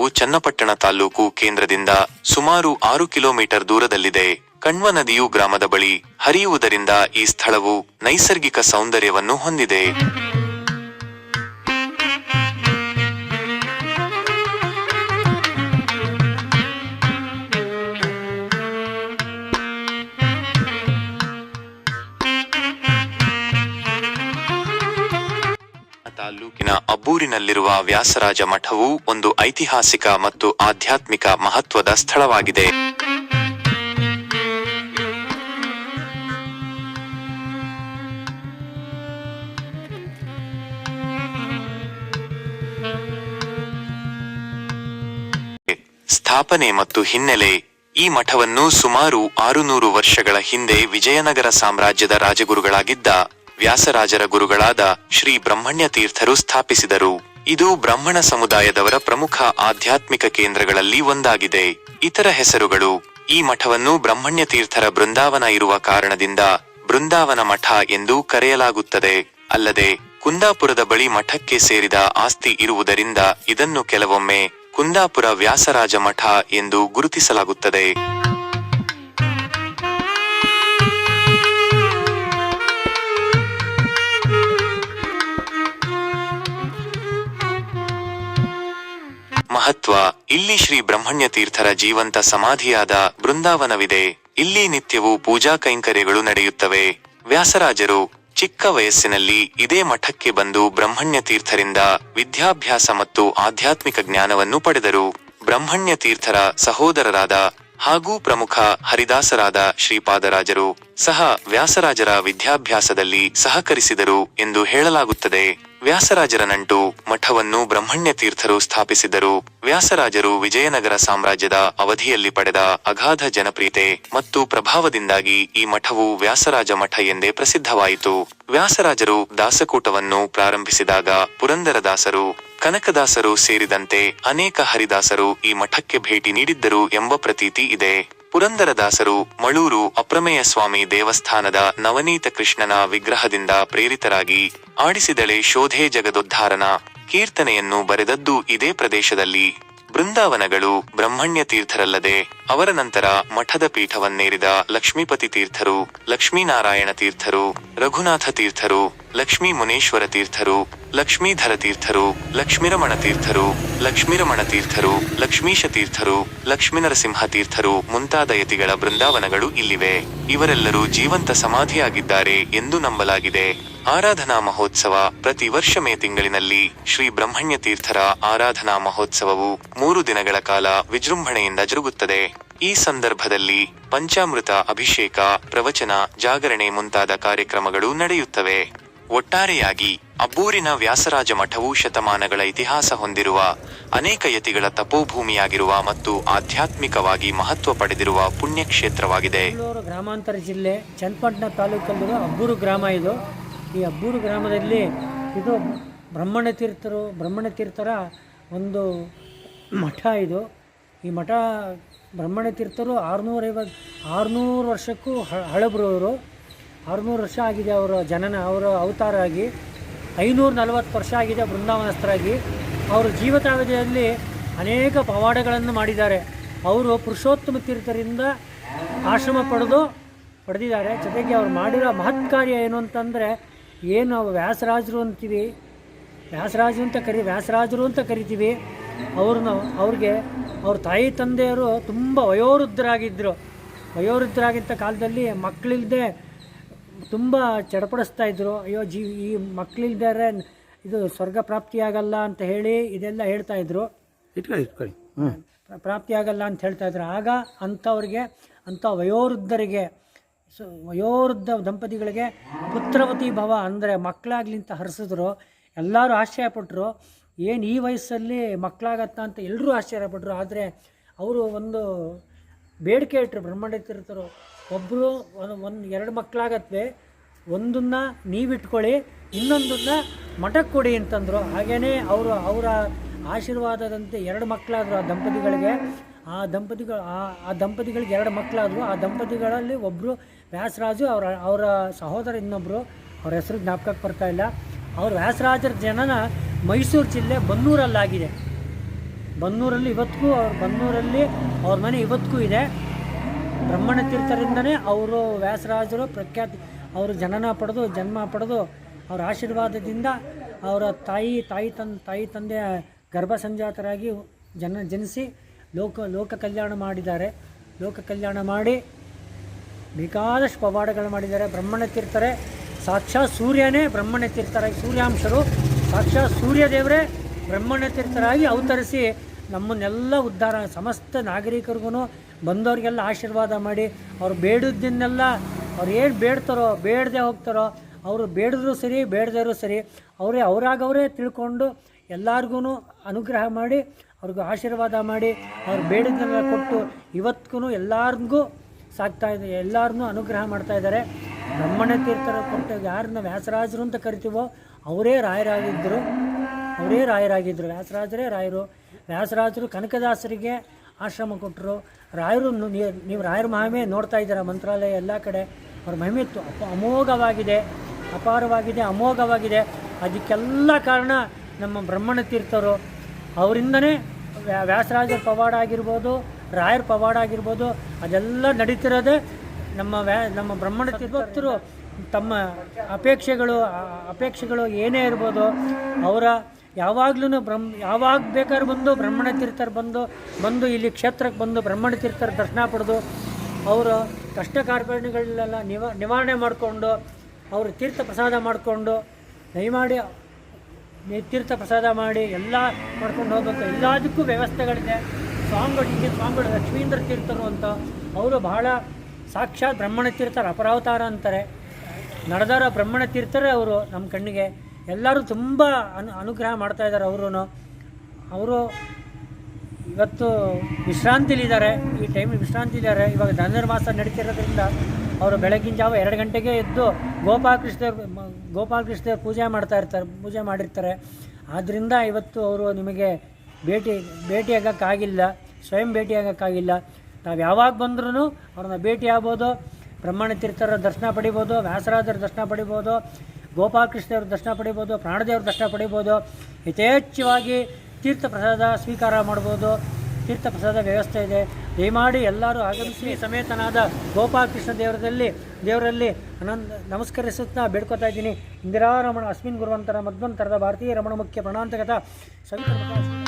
ಗ್ರಾಮವು ಚನ್ನಪಟ್ಟಣ ತಾಲೂಕು ಕೇಂದ್ರದಿಂದ ಸುಮಾರು ಆರು ಕಿಲೋಮೀಟರ್ ದೂರದಲ್ಲಿದೆ. ಕಣ್ವ ನದಿಯು ಗ್ರಾಮದ ಬಳಿ ಹರಿಯುವುದರಿಂದ ಈ ಸ್ಥಳವು ನೈಸರ್ಗಿಕ ಸೌಂದರ್ಯವನ್ನು ಹೊಂದಿದೆ. ಅಬ್ಬೂರಿನಲ್ಲಿರುವ ವ್ಯಾಸರಾಜ ಮಠವು ಒಂದು ಐತಿಹಾಸಿಕ ಮತ್ತು ಆಧ್ಯಾತ್ಮಿಕ ಮಹತ್ವದ ಸ್ಥಳವಾಗಿದೆ. ಸ್ಥಾಪನೆ ಮತ್ತು ಹಿನ್ನೆಲೆ, ಈ ಮಠವನ್ನು ಸುಮಾರು ಆರುನೂರು ವರ್ಷಗಳ ಹಿಂದೆ ವಿಜಯನಗರ ಸಾಮ್ರಾಜ್ಯದ ರಾಜಗುರುಗಳಾಗಿದ್ದ ವ್ಯಾಸರಾಜರ ಗುರುಗಳಾದ ಶ್ರೀ ಬ್ರಹ್ಮಣ್ಯ ತೀರ್ಥರು ಸ್ಥಾಪಿಸಿದರು. ಇದು ಬ್ರಾಹ್ಮಣ ಸಮುದಾಯದವರ ಪ್ರಮುಖ ಆಧ್ಯಾತ್ಮಿಕ ಕೇಂದ್ರಗಳಲ್ಲಿ ಒಂದಾಗಿದೆ. ಇತರ ಹೆಸರುಗಳು, ಈ ಮಠವನ್ನು ಬ್ರಹ್ಮಣ್ಯ ತೀರ್ಥರ ಬೃಂದಾವನ ಇರುವ ಕಾರಣದಿಂದ ಬೃಂದಾವನ ಮಠ ಎಂದು ಕರೆಯಲಾಗುತ್ತದೆ. ಅಲ್ಲದೆ, ಕುಂದಾಪುರದ ಬಳಿ ಮಠಕ್ಕೆ ಸೇರಿದ ಆಸ್ತಿ ಇರುವುದರಿಂದ ಇದನ್ನು ಕೆಲವೊಮ್ಮೆ ಕುಂದಾಪುರ ವ್ಯಾಸರಾಜ ಮಠ ಎಂದು ಗುರುತಿಸಲಾಗುತ್ತದೆ. ಇಲ್ಲಿ ಶ್ರೀ ಬ್ರಹ್ಮಣ್ಯ ತೀರ್ಥರ ಜೀವಂತ ಸಮಾಧಿಯಾದ ಬೃಂದಾವನವಿದೆ. ಇಲ್ಲಿ ನಿತ್ಯವೂ ಪೂಜಾ ಕೈಂಕರ್ಯಗಳು ನಡೆಯುತ್ತವೆ. ವ್ಯಾಸರಾಜರು ಚಿಕ್ಕ ವಯಸ್ಸಿನಲ್ಲಿ ಇದೇ ಮಠಕ್ಕೆ ಬಂದು ಬ್ರಹ್ಮಣ್ಯ ತೀರ್ಥರಿಂದ ವಿದ್ಯಾಭ್ಯಾಸ ಮತ್ತು ಆಧ್ಯಾತ್ಮಿಕ ಜ್ಞಾನವನ್ನು ಪಡೆದರು. ಬ್ರಹ್ಮಣ್ಯ ತೀರ್ಥರ ಸಹೋದರರಾದ ಹಾಗೂ ಪ್ರಮುಖ ಹರಿದಾಸರಾದ ಶ್ರೀಪಾದರಾಜರು ಸಹ ವ್ಯಾಸರಾಜರ ವಿದ್ಯಾಭ್ಯಾಸದಲ್ಲಿ ಸಹಕರಿಸಿದರು ಎಂದು ಹೇಳಲಾಗುತ್ತದೆ. ವ್ಯಾಸರಾಜರ ನಂಟು ಮಠವನ್ನು ಬ್ರಹ್ಮಣ್ಯ ತೀರ್ಥರು ಸ್ಥಾಪಿಸಿದರು. ವ್ಯಾಸರಾಜರು ವಿಜಯನಗರ ಸಾಮ್ರಾಜ್ಯದ ಅವಧಿಯಲ್ಲಿ ಪಡೆದ ಅಗಾಧ ಜನಪ್ರಿಯತೆ ಮತ್ತು ಪ್ರಭಾವದಿಂದಾಗಿ ಈ ಮಠವು ವ್ಯಾಸರಾಜ ಮಠ ಎಂದೇ ಪ್ರಸಿದ್ಧವಾಯಿತು. ವ್ಯಾಸರಾಜರು ದಾಸಕೂಟವನ್ನು ಪ್ರಾರಂಭಿಸಿದಾಗ ಪುರಂದರದಾಸರು ಕನಕದಾಸರು ಸೇರಿದಂತೆ ಅನೇಕ ಹರಿದಾಸರು ಈ ಮಠಕ್ಕೆ ಭೇಟಿ ನೀಡಿದ್ದರು ಎಂಬ ಪ್ರತೀತಿ ಇದೆ. ಪುರಂದರದಾಸರು ಮಳೂರು ಅಪ್ರಮೇಯ ಸ್ವಾಮಿ ದೇವಸ್ಥಾನದ ನವನೀತ ಕೃಷ್ಣನ ವಿಗ್ರಹದಿಂದ ಪ್ರೇರಿತರಾಗಿ ಆಡಿಸಿದಳೆ ಶೋಧೆ ಜಗದೋದ್ಧಾರನ ಕೀರ್ತನೆಯನ್ನು ಬರೆದದ್ದು ಇದೇ ಪ್ರದೇಶದಲ್ಲಿ. ಬೃಂದಾವನಗಳು ಬ್ರಹ್ಮಣ್ಯ ತೀರ್ಥರಲ್ಲದೆ ಅವರ ನಂತರ ಮಠದ ಪೀಠವನ್ನೇರಿದ ಲಕ್ಷ್ಮೀಪತಿ ತೀರ್ಥರು, ಲಕ್ಷ್ಮೀನಾರಾಯಣ ತೀರ್ಥರು, ರಘುನಾಥ ತೀರ್ಥರು ಲಕ್ಷ್ಮೀ ಮುನೇಶ್ವರ ತೀರ್ಥರು, ಲಕ್ಷ್ಮೀಧರ ತೀರ್ಥರು, ಲಕ್ಷ್ಮೀರಮಣ ತೀರ್ಥರು ಲಕ್ಷ್ಮೀರಮಣ ತೀರ್ಥರು, ಲಕ್ಷ್ಮೀಶ ತೀರ್ಥರು, ಲಕ್ಷ್ಮೀನರಸಿಂಹ ತೀರ್ಥರು ಮುಂತಾದ ಯತಿಗಳ ಬೃಂದಾವನಗಳು ಇಲ್ಲಿವೆ. ಇವರೆಲ್ಲರೂ ಜೀವಂತ ಸಮಾಧಿಯಾಗಿದ್ದಾರೆ ಎಂದು ನಂಬಲಾಗಿದೆ. ಆರಾಧನಾ ಮಹೋತ್ಸವ ಪ್ರತಿ ವರ್ಷ ಮೇ ತಿಂಗಳಿನಲ್ಲಿ ಶ್ರೀ ಬ್ರಹ್ಮಣ್ಯ ತೀರ್ಥರ ಆರಾಧನಾ ಮಹೋತ್ಸವವು ಮೂರು ದಿನಗಳ ಕಾಲ ವಿಜೃಂಭಣೆಯಿಂದ ಜರುಗುತ್ತದೆ. ಈ ಸಂದರ್ಭದಲ್ಲಿ ಪಂಚಾಮೃತ ಅಭಿಷೇಕ, ಪ್ರವಚನ, ಜಾಗರಣೆ ಮುಂತಾದ ಕಾರ್ಯಕ್ರಮಗಳು ನಡೆಯುತ್ತವೆ. ಒಟ್ಟಾರೆಯಾಗಿ ಅಬ್ಬೂರಿನ ವ್ಯಾಸರಾಜ ಮಠವು ಶತಮಾನಗಳ ಇತಿಹಾಸ ಹೊಂದಿರುವ, ಅನೇಕ ಯತಿಗಳ ತಪೋಭೂಮಿಯಾಗಿರುವ ಮತ್ತು ಆಧ್ಯಾತ್ಮಿಕವಾಗಿ ಮಹತ್ವ ಪಡೆದಿರುವ ಪುಣ್ಯಕ್ಷೇತ್ರವಾಗಿದೆ. ಗ್ರಾಮಾಂತರ ಜಿಲ್ಲೆ ಚನ್ನಪಟ್ಟಣ ತಾಲೂಕಲ್ಲಿರುವ ಅಬ್ಬೂರು ಗ್ರಾಮ ಇದು. ಈ ಅಬ್ಬೂರು ಗ್ರಾಮದಲ್ಲಿ ಇದು ಬ್ರಹ್ಮಣ್ಯ ತೀರ್ಥರು ಬ್ರಹ್ಮಣ ತೀರ್ಥರ ಒಂದು ಮಠ ಇದು. ಈ ಮಠ ಬ್ರಹ್ಮಣ್ಯ ತೀರ್ಥರು ಆರುನೂರೈವತ್ತು ಆರುನೂರು ವರ್ಷಕ್ಕೂ ಹ- ಹಳಬರು ಅವರು ಆರುನೂರು ವರ್ಷ ಆಗಿದೆ ಅವರ ಜನನ, ಅವರ ಅವತಾರ ಆಗಿ ಐನೂರ ನಲವತ್ತು ವರ್ಷ ಆಗಿದೆ ಬೃಂದಾವನಸ್ಥರಾಗಿ. ಅವರು ಜೀವಿತಾವಧಿಯಲ್ಲಿ ಅನೇಕ ಪವಾಡಗಳನ್ನು ಮಾಡಿದ್ದಾರೆ. ಅವರು ಪುರುಷೋತ್ತಮ ತೀರ್ಥರಿಂದ ಆಶ್ರಮ ಪಡೆದು, ಪಡೆದಿದ್ದಾರೆ. ಜೊತೆಗೆ ಅವರು ಮಾಡಿರೋ ಮಹತ್ ಕಾರ್ಯ ಏನು ಅಂತಂದರೆ ಏನು ವ್ಯಾಸರಾಜರು ಅಂತೀವಿ? ವ್ಯಾಸರಾಜರು ಅಂತ ಕರಿ ವ್ಯಾಸರಾಜರು ಅಂತ ಕರಿತೀವಿ. ಅವ್ರನ್ನ ಅವ್ರಿಗೆ ಅವ್ರ ತಾಯಿ ತಂದೆಯವರು ತುಂಬ ವಯೋವೃದ್ಧರಾಗಿದ್ದರು ವಯೋವೃದ್ಧರಾಗಿದ್ದ ಕಾಲದಲ್ಲಿ ಮಕ್ಕಳಿಲ್ಲದೆ ತುಂಬ ಚಡಪಡಿಸ್ತಾ ಇದ್ರು. ಅಯ್ಯೋ ಜೀ ಈ ಮಕ್ಕಳಿಲ್ದಾರೆ ಇದು ಸ್ವರ್ಗ ಪ್ರಾಪ್ತಿಯಾಗಲ್ಲ ಅಂತ ಹೇಳಿ ಇದೆಲ್ಲ ಹೇಳ್ತಾ ಇದ್ರು. ಇಟ್ಕೊಳ್ಳಿ ಇಟ್ಕೊಳ್ಳಿ. ಪ್ರಾಪ್ತಿಯಾಗಲ್ಲ ಅಂತ ಹೇಳ್ತಾ ಇದ್ರು. ಆಗ ಅಂಥವ್ರಿಗೆ ಅಂಥ ವಯೋವೃದ್ಧರಿಗೆ ಸೊ ವಯೋವೃದ್ಧ ದಂಪತಿಗಳಿಗೆ ಪುತ್ರವತಿ ಭವ ಅಂದರೆ ಮಕ್ಕಳಾಗ್ಲಿ ಅಂತ ಹರಿಸಿದ್ರು, ಎಲ್ಲರೂ ಆಶ್ಚರ್ಯಪಟ್ಟರು ಏನು ಈ ವಯಸ್ಸಲ್ಲಿ ಮಕ್ಕಳಾಗತ್ತಾ ಅಂತ ಎಲ್ಲರೂ ಆಶ್ಚರ್ಯಪಟ್ಟರು ಆದರೆ ಅವರು ಒಂದು ಬೇಡಿಕೆ ಇಟ್ಟರು ಬ್ರಹ್ಮಾಂಡ ತೀರ್ಥರು ಒಬ್ಬರು ಒಂದು ಒಂದು ಎರಡು ಮಕ್ಕಳಾಗತ್ವೆ. ಒಂದನ್ನು ನೀವಿಟ್ಕೊಳ್ಳಿ, ಇನ್ನೊಂದನ್ನು ಮಠಕ್ಕೆ ಕೊಡಿ ಅಂತಂದರು. ಹಾಗೆಯೇ ಅವರು ಅವರ ಆಶೀರ್ವಾದದಂತೆ ಎರಡು ಮಕ್ಕಳಾದರು ಆ ದಂಪತಿಗಳಿಗೆ. ಆ ದಂಪತಿಗಳು, ಆ ದಂಪತಿಗಳಿಗೆ ಎರಡು ಮಕ್ಕಳಾದರು. ಆ ದಂಪತಿಗಳಲ್ಲಿ ಒಬ್ಬರು ವ್ಯಾಸರಾಜು, ಅವರ ಅವರ ಸಹೋದರ ಇನ್ನೊಬ್ಬರು ಅವ್ರ ಹೆಸರು ಜ್ಞಾಪಕಕ್ಕೆ ಬರ್ತಾ ಇಲ್ಲ. ಅವ್ರ ವ್ಯಾಸರಾಜರ ಜನನ ಮೈಸೂರು ಜಿಲ್ಲೆ ಬನ್ನೂರಲ್ಲಾಗಿದೆ. ಬನ್ನೂರಲ್ಲಿ ಇವತ್ತಿಗೂ, ಅವ್ರ ಬನ್ನೂರಲ್ಲಿ ಅವ್ರ ಮನೆ ಇವತ್ತಿಗೂ ಇದೆ. ಬ್ರಹ್ಮಣ ತೀರ್ಥರಿಂದನೇ ಅವರು ವ್ಯಾಸರಾಜರು ಪ್ರಖ್ಯಾತಿ, ಅವರು ಜನನ ಪಡೆದು, ಜನ್ಮ ಪಡೆದು, ಅವರ ಆಶೀರ್ವಾದದಿಂದ ಅವರ ತಾಯಿ ತಾಯಿ ತನ್ ತಾಯಿ ತಂದೆಯ ಗರ್ಭ ಸಂಜಾತರಾಗಿ ಜನ ಜನಿಸಿ ಲೋಕ ಲೋಕ ಕಲ್ಯಾಣ ಮಾಡಿದ್ದಾರೆ. ಲೋಕ ಕಲ್ಯಾಣ ಮಾಡಿ ಬೇಕಾದಷ್ಟು ಪವಾಡಗಳು ಮಾಡಿದ್ದಾರೆ. ಬ್ರಹ್ಮಣ ತೀರ್ಥರೇ, ಸಾಕ್ಷಾತ್ ಸೂರ್ಯನೇ ಬ್ರಹ್ಮಣ ತೀರ್ಥರಾಗಿ, ಸೂರ್ಯಾಂಶರು ಸಾಕ್ಷಾತ್ ಸೂರ್ಯದೇವರೇ ಬ್ರಹ್ಮಣ ತೀರ್ಥರಾಗಿ ಅವತರಿಸಿ ನಮ್ಮನ್ನೆಲ್ಲ ಉದ್ಧಾರ ಸಮಸ್ತ ನಾಗರಿಕರಿಗೂ ಬಂದವರಿಗೆಲ್ಲ ಆಶೀರ್ವಾದ ಮಾಡಿ, ಅವ್ರು ಬೇಡದ್ದನ್ನೆಲ್ಲ ಅವ್ರು ಏನು ಬೇಡ್ತಾರೋ, ಬೇಡದೆ ಹೋಗ್ತಾರೋ, ಅವರು ಬೇಡಿದ್ರು ಸರಿ, ಬೇಡದೇ ಸರಿ, ಅವರೇ, ಅವರಾಗವರೇ ತಿಳ್ಕೊಂಡು ಎಲ್ಲರಿಗೂ ಅನುಗ್ರಹ ಮಾಡಿ, ಅವ್ರಿಗೂ ಆಶೀರ್ವಾದ ಮಾಡಿ, ಅವ್ರು ಬೇಡದನ್ನೆಲ್ಲ ಕೊಟ್ಟು ಇವತ್ತಿಗೂ ಎಲ್ಲರಿಗೂ ಸಾಕ್ತಾ ಇದೆ ಎಲ್ಲರನ್ನೂ ಅನುಗ್ರಹ ಮಾಡ್ತಾ ಇದ್ದಾರೆ. ಬ್ರಹ್ಮಣ್ಯ ತೀರ್ಥರ ಕೊಟ್ಟು ಯಾರನ್ನ ವ್ಯಾಸರಾಜರು ಅಂತ ಕರಿತೀವೋ, ಅವರೇ ರಾಯರಾಗಿದ್ದರು ಅವರೇ ರಾಯರಾಗಿದ್ದರು ವ್ಯಾಸರಾಜರೇ ರಾಯರು. ವ್ಯಾಸರಾಜರು ಕನಕದಾಸರಿಗೆ ಆಶ್ರಮ ಕೊಟ್ಟರು ರಾಯರು ನೀವು ರಾಯರ ಮಹಿಮೆ ನೋಡ್ತಾ ಇದ್ದೀರಾ, ಮಂತ್ರಾಲಯ ಎಲ್ಲ ಕಡೆ. ಅವ್ರ ಮಹಿಮೆ ಅಮೋಘವಾಗಿದೆ. ಅಪಾರವಾಗಿದೆ, ಅಮೋಘವಾಗಿದೆ. ಅದಕ್ಕೆಲ್ಲ ಕಾರಣ ನಮ್ಮ ಬ್ರಹ್ಮಣ ತೀರ್ಥರು ಅವರಿಂದನೇ ವ್ಯಾ- ವ್ಯಾಸರಾಜರ ಪವಾಡ ಆಗಿರ್ಬೋದು, ರಾಯರ ಪವಾಡ ಆಗಿರ್ಬೋದು, ಅದೆಲ್ಲ ನಡೀತಿರೋದೇ ನಮ್ಮ ವ್ಯಾ, ನಮ್ಮ ಬ್ರಹ್ಮಣ ತೀರ್ಥರು ತಮ್ಮ ಅಪೇಕ್ಷೆಗಳು ಅಪೇಕ್ಷೆಗಳು ಏನೇ ಇರ್ಬೋದು, ಅವರ ಯಾವಾಗ್ಲೂ ಬ್ರಹ್ಮ, ಯಾವಾಗ ಬೇಕಾದ್ರೂ ಬಂದು ಬ್ರಹ್ಮಣ ತೀರ್ಥರು ಬಂದು ಬಂದು ಇಲ್ಲಿ ಕ್ಷೇತ್ರಕ್ಕೆ ಬಂದು ಬ್ರಹ್ಮಣ ತೀರ್ಥರ ದರ್ಶನ ಪಡೆದು, ಅವರು ಕಷ್ಟ ಕಾರ್ಪಣ್ಯಗಳನ್ನೆಲ್ಲ ನಿವ, ನಿವಾರಣೆ ಮಾಡಿಕೊಂಡು, ಅವರು ತೀರ್ಥ ಪ್ರಸಾದ ಮಾಡಿಕೊಂಡು, ದಯಮಾಡಿ ತೀರ್ಥ ಪ್ರಸಾದ ಮಾಡಿ ಎಲ್ಲ ಮಾಡ್ಕೊಂಡು ಹೋಗ್ಬೇಕು ಎಲ್ಲದಕ್ಕೂ ವ್ಯವಸ್ಥೆಗಳಿದೆ. ಸ್ವಾಮಿಗಳು ಹಿಂದಿನ ಸ್ವಾಮಿಗಳು ಲಕ್ಷ್ಮೀಂದ್ರ ತೀರ್ಥರು ಅಂತ ಅವರು ಬಹಳ ಸಾಕ್ಷಾತ್ ಬ್ರಹ್ಮಣ ತೀರ್ಥರ ಅಪರಾವತಾರ ಅಂತಾರೆ. ನಡೆದಾರ ಬ್ರಹ್ಮಣ ತೀರ್ಥರೇ ಅವರು ನಮ್ಮ ಕಣ್ಣಿಗೆ. ಎಲ್ಲರೂ ತುಂಬ ಅನು ಅನುಗ್ರಹ ಮಾಡ್ತಾ ಇದ್ದಾರೆ ಅವರು ಅವರು ಇವತ್ತು ವಿಶ್ರಾಂತಿಲಿದ್ದಾರೆ. ಈ ಟೈಮ್ ವಿಶ್ರಾಂತಿ ಇವಾಗ ಧನುರ್ಮಾಸ ನಡೀತಿರೋದ್ರಿಂದ ಅವರು ಬೆಳಗಿನ ಜಾವ ಎರಡು ಗಂಟೆಗೆ ಎದ್ದು ಗೋಪಾಲಕೃಷ್ಣದೇವ್ರ ಗೋಪಾಲಕೃಷ್ಣದೇವ್ರ ಪೂಜೆ ಮಾಡ್ತಾ ಇರ್ತಾರೆ, ಪೂಜೆ ಮಾಡಿರ್ತಾರೆ. ಆದ್ದರಿಂದ ಇವತ್ತು ಅವರು ನಿಮಗೆ ಭೇಟಿ ಭೇಟಿಯಾಗೋಕ್ಕಾಗಿಲ್ಲ ಸ್ವಯಂ ಭೇಟಿಯಾಗೋಕ್ಕಾಗಿಲ್ಲ ನಾವು ಯಾವಾಗ ಬಂದ್ರೂ ಅವ್ರನ್ನ ಭೇಟಿ ಆಗ್ಬೋದು ಬ್ರಹ್ಮಣ ತೀರ್ಥರ ದರ್ಶನ ಪಡಿಬೋದು, ವ್ಯಾಸರಾಜರ ದರ್ಶನ ಪಡಿಬೋದು ಗೋಪಾಲಕೃಷ್ಣದೇವ್ರ ದರ್ಶನ ಪಡಿಬೋದು, ಪ್ರಾಣದೇವ್ರ ದರ್ಶನ ಪಡಿಬೋದು, ಯಥೇಚ್ಛವಾಗಿ ತೀರ್ಥ ಪ್ರಸಾದ ಸ್ವೀಕಾರ ಮಾಡ್ಬೋದು. ತೀರ್ಥ ಪ್ರಸಾದ ವ್ಯವಸ್ಥೆ ಇದೆ. ದಯಮಾಡಿ ಎಲ್ಲರೂ ಆಗಮಿಸಿ, ಸಮೇತನಾದ ಗೋಪಾಲಕೃಷ್ಣ ದೇವರದಲ್ಲಿ, ದೇವರಲ್ಲಿ ಅನಂದ, ನಮಸ್ಕರಿಸುತ್ತಾ ಬೇಡ್ಕೊತಾ ಇದ್ದೀನಿ. ಇಂದಿರಾರಮಣ, ಅಸ್ಮಿನ್ ಗುರುವಂತರ, ಮಧ್ವಂತರದ ಭಾರತೀಯ ರಮಣ ಮುಖ್ಯ ಪ್ರಣಾಂತಗತ ಸವಿತ